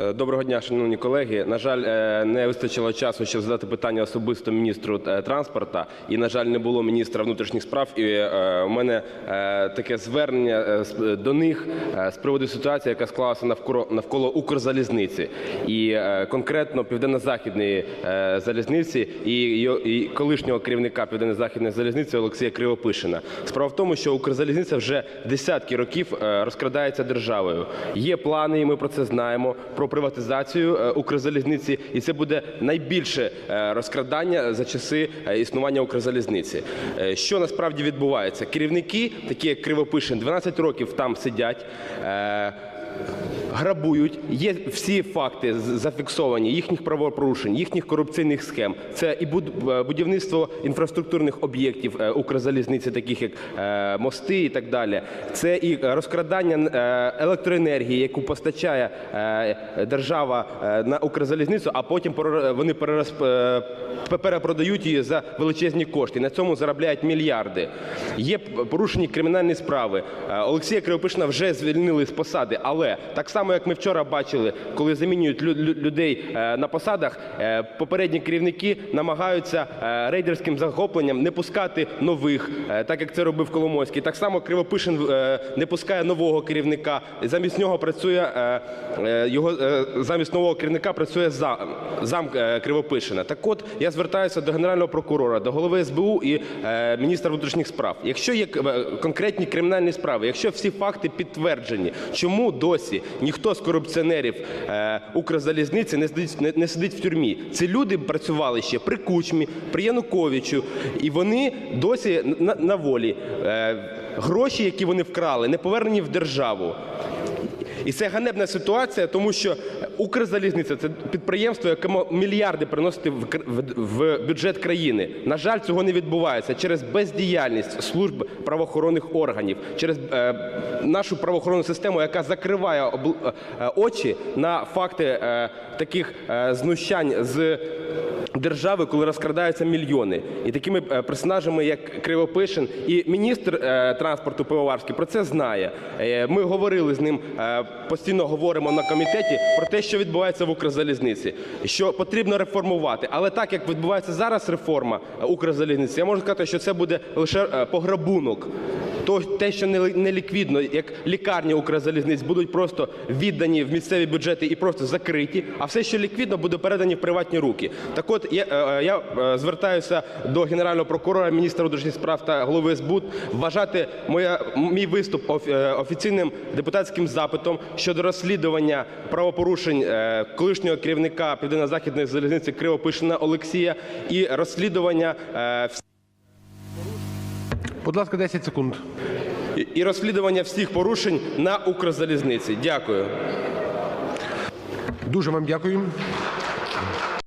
Е, Доброго дня, шановні колеги. На жаль, е, не вистачило часу, щоб задати питання особисто міністру е, транспорту, і на жаль, не було міністра внутрішніх справ. І у мене таке звернення до них з приводу ситуації, яка склалася навколо навколо Укрзалізниці, і конкретно південно-західної залізниці і, колишнього керівника південно-західної залізниці Олексія Кривопишина. Справа в тому, що Укрзалізниця вже десятки років розкрадається державою. Є плани, і ми про це знаємо. Про приватизацію е, Укрзалізниці, і це буде найбільше е, розкрадання за часи е, існування Укрзалізниці. Що насправді відбувається? Керівники, такі як Кривопишин, 12 років там сидять. Грабують, є всі факти зафіксовані їхніх правопорушень, їхніх корупційних схем. Це і е, будівництво інфраструктурних об'єктів е, Укрзалізниці, таких як е, мости і так далі. Це і розкрадання електроенергії, яку постачає держава на Укрзалізницю, а потім вони перепродають її за величезні кошти. На цьому заробляють мільярди. Є порушені кримінальні справи. Олексія Кривопишина вже звільнили з посади, але так само, як ми вчора бачили, коли замінюють лю- лю- людей е, на посадах, е, попередні керівники намагаються е, рейдерським захопленням не пускати нових, так як це робив Коломойський. Так само Кривопишин не пускає нового керівника. Замість нього працює його замість нового керівника працює зам, зам Кривопишина. Так от я звертаюся до генерального прокурора, до голови СБУ і міністра внутрішніх справ. Якщо є конкретні кримінальні справи, якщо всі факти підтверджені, чому досі ніхто з корупціонерів е, Укрзалізниці не сидить, в тюрмі? Ці люди працювали ще при Кучмі, при Януковичу, і вони досі на, на волі. Е, гроші, які вони вкрали, не повернені в державу. І це ганебна ситуація, тому що Укрзалізниця це підприємство, яке мільярди приносити в, бюджет країни. На жаль, цього не відбувається через бездіяльність служб правоохоронних органів, через е, нашу правоохоронну систему, яка закриває обл- е, очі на факти е, таких е, знущань з держави, коли розкрадаються мільйони. І такими е, персонажами, як Кривопишин, і міністр е, транспорту Пивоварський про це знає. Е, Ми говорили з ним, постійно говоримо на комітеті про те, що відбувається в Укрзалізниці, що потрібно реформувати. Але так як відбувається зараз реформа Укрзалізниці, я можу сказати, що це буде лише пограбунок. То те, що не ліквідно, як лікарні Укрзалізниць будуть просто віддані в місцеві бюджети і просто закриті, а все, що ліквідно, буде передані в приватні руки. Так от я, е, я е, звертаюся до генерального прокурора, міністра внутрішніх справ та голови СБУ вважати мій виступ е, офіційним депутатським запитом щодо розслідування правопорушень е, колишнього керівника Південно-Західної залізниці Кривопишина Олексія і розслідування е, Будь ласка, 10 секунд. і розслідування всіх порушень на Укрзалізниці. Дякую. Дуже вам дякую.